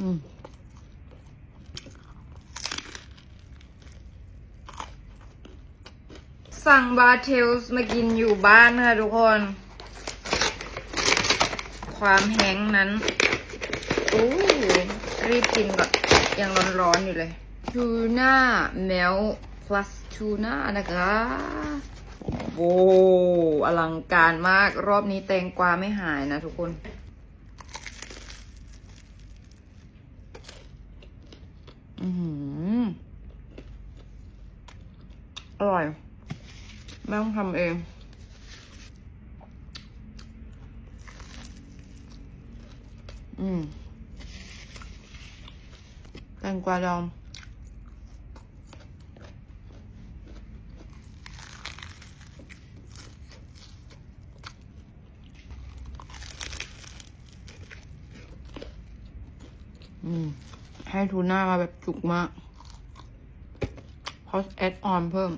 อืมสั่งบาเทลส์มากินอยู่บ้านค่ะทุกคน ความแห้งนั้นอู้รีบกินก่อน ยังร้อนๆอยู่เลยทูน่าเมล plus ทูน่านะคะโว้อลังการมากรอบนี้แตงกวาไม่หายนะทุกคน อือหือ อร่อย ไม่ต้องทำเอง อืม แตงกวาดอง อืม ให้ทูน่ามาแบบจุกมากเพราะแอดออนเพิ่ม